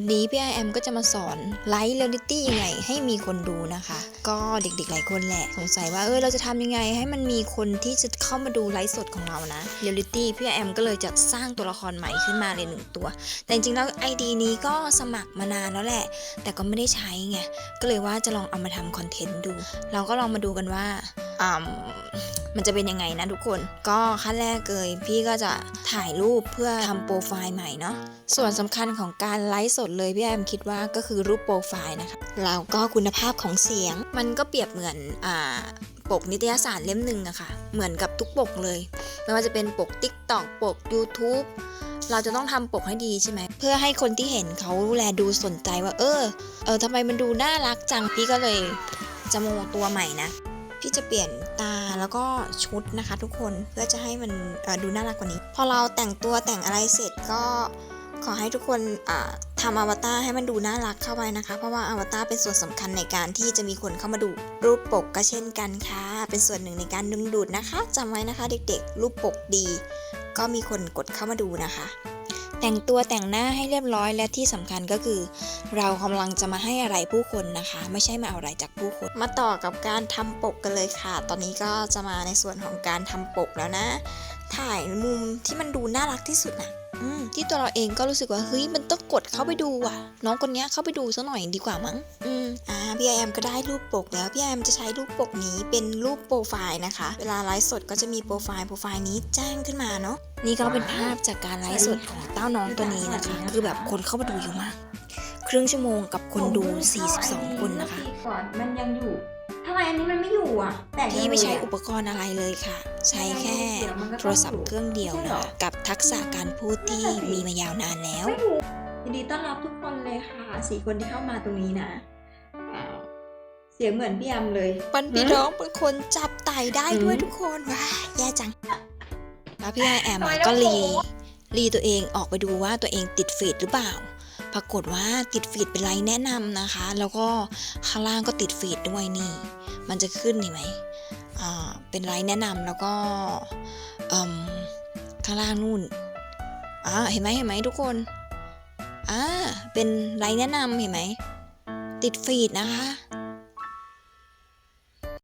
วันนี้พี่ไอแอมก็จะมาสอนไลฟ์เรียลลิตี้ยังไงให้มีคนดูนะคะ ก็เด็กๆหลายคนแหละ สงสัยว่าเออเราจะทำยังไงให้มันมีคนที่จะเข้ามาดูไลฟ์สดของเรานะเรียลลิตี้พี่ไอแอมก็เลยจะสร้างตัวละครใหม่ขึ้นมาเลยหนึ่งตัว แต่จริงๆแล้วไอดีนี้ก็สมัครมานานแล้วแหละ แต่ก็ไม่ได้ใช้ไงก็เลยว่าจะลองเอามาทำคอนเทนต์ดู เราก็ลองมาดูกันว่าอ่า มันจะเป็นยังไงนะทุกคน ก็ขั้นแรกเลยพี่ก็จะถ่ายรูปเพื่อทำโปรไฟล์ใหม่เนาะส่วนสำคัญของการไลฟ์สดเลยพี่แอมคิดว่าก็คือรูปโปรไฟล์นะคะแล้วก็คุณภาพของเสียง มันก็เปรียบเหมือนอ่าปกนิตยสารเล่มหนึ่งอะค่ะ เหมือนกับทุกปกเลย ไม่ว่าจะเป็นปก TikTok ปก YouTube เราจะต้องทำปกให้ดีใช่ไหม เพื่อให้คนที่เห็นเขาแลดูสนใจว่า เออ เออทำไมมันดูน่ารักจัง พี่ก็เลยจะโมตัวใหม่นะ พี่จะเปลี่ยนตาแล้วก็ชุดนะคะ ทุกคนเพื่อจะให้มันดูน่ารักกว่านี้ พอเราแต่งตัวแต่งอะไรเสร็จก็ขอให้ทุกคนอ่าทำอวตารให้มันดูน่ารักเข้าไปนะคะ เพราะว่าอวตารเป็นส่วนสำคัญในการที่จะมีคนเข้ามาดูรูปปกก็เช่นกันค่ะ เป็นส่วนหนึ่งในการดึงดูดนะคะจำไว้นะคะ เด็กๆ รูปปกดี ก็มีคนกดเข้ามาดูนะคะ แต่งตัวแต่งหน้าให้เรียบร้อยและที่สำคัญก็คือ เรากำลังจะมาให้อะไรผู้คนนะคะ ไม่ใช่มาเอาอะไรจากผู้คน มาต่อกับการทำปกกันเลยค่ะ ตอนนี้ก็จะมาในส่วนของการทำปกแล้วนะ ถ่ายมุมที่มันดูน่ารักที่สุดนะ ที่ตัวเราเองก็รู้สึกว่าเฮ้ยมันต้องกดเข้าไปดูอะ น้องคนนี้เข้าไปดูซะหน่อยดีกว่ามั้งอืมอ่าพี่แอมก็ได้รูปปกแล้วพี่แอมจะใช้รูปปกนี้เป็นรูปโปรไฟล์นะคะ เวลาไลฟ์สดก็จะมีโปรไฟล์โปรไฟล์นี้แจ้งขึ้นมาเนาะนี่ก็เป็นภาพจากการไลฟ์สดของเต้าน้องตัวนี้นะคะ คือแบบคนเข้ามาดูเยอะมาก ครึ่งชั่วโมงกับคนดู 42 คนนะคะ ก่อนมันยังอยู่ทำไมอันนี้มันไม่อยู่อะแต่พี่ไม่ใช้อุปกรณ์อะไรเลยค่ะ ใช้แค่โทรศัพท์เครื่องเดียวนะคะกับทักษะการพูดที่มีมายาวนานแล้วไม่อยู่ยินดีต้อนรับทุกคนเลยค่ะสี่คนที่เข้ามาตรงนี้นะอ้าวเสียงเหมือนพี่แอมเลยปันพี่น้องเป็นคนจับไต่ได้ด้วยทุกคนว้าแย่จังแล้วพี่ไอแอมทำไมอะต้องก็รีโผล่รีตัวเองออกไปดูว่าตัวเองติดฟีดหรือเปล่า ปรากฏว่าติดฟีดเป็นไรแนะนำนะคะ แล้วก็ข้างล่างก็ติดฟีดด้วยนี่ มันจะขึ้นเห็นไหมอ่าเป็นไรแนะนำแล้วก็ข้างล่างนู่นอ่าเห็นไหมเห็นไหมทุกคนอ่าเป็นไรแนะนำเห็นไหมติดฟีดนะคะ